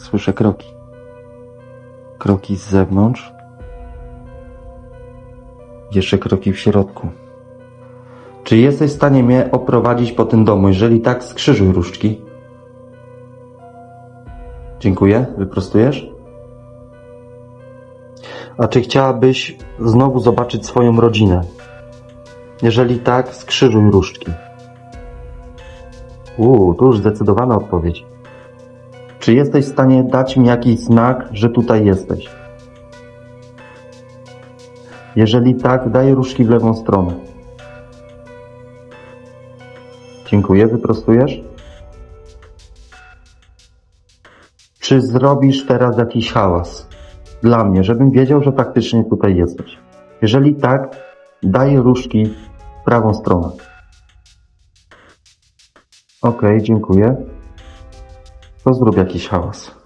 Słyszę kroki. Kroki z zewnątrz. Jeszcze kroki w środku. Czy jesteś w stanie mnie oprowadzić po tym domu? Jeżeli tak, skrzyżuj różdżki. Dziękuję. Wyprostujesz? A czy chciałabyś znowu zobaczyć swoją rodzinę? Jeżeli tak, skrzyżuj różdżki. Uuu, to już zdecydowana odpowiedź. Czy jesteś w stanie dać mi jakiś znak, że tutaj jesteś? Jeżeli tak, daj różdżki w lewą stronę. Dziękuję, wyprostujesz? Czy zrobisz teraz jakiś hałas? Dla mnie, żebym wiedział, że faktycznie tutaj jesteś. Jeżeli tak, daj różdżki w prawą stronę. Okej, dziękuję. To zrób jakiś hałas.